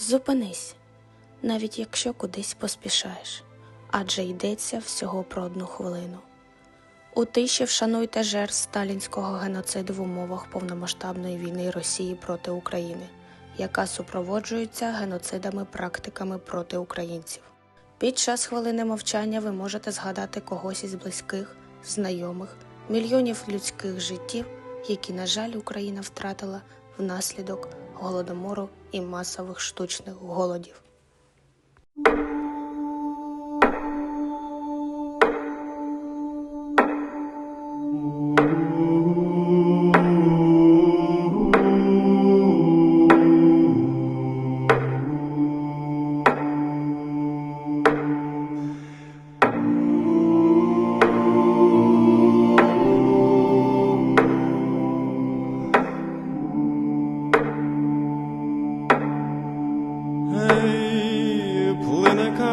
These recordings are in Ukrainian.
Зупинись, навіть якщо кудись поспішаєш, адже йдеться всього про одну хвилину. У тиші вшануйте жертв сталінського геноциду в умовах повномасштабної війни Росії проти України, яка супроводжується геноцидами практиками проти українців. Під час хвилини мовчання ви можете згадати когось із близьких, знайомих, мільйонів людських життів, які, на жаль, Україна втратила внаслідок голодомору і масових штучних голодів.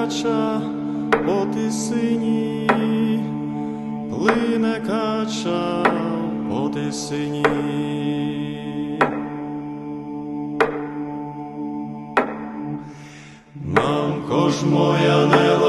Кача по тисині, плине кача по тисині. Мамко ж моя не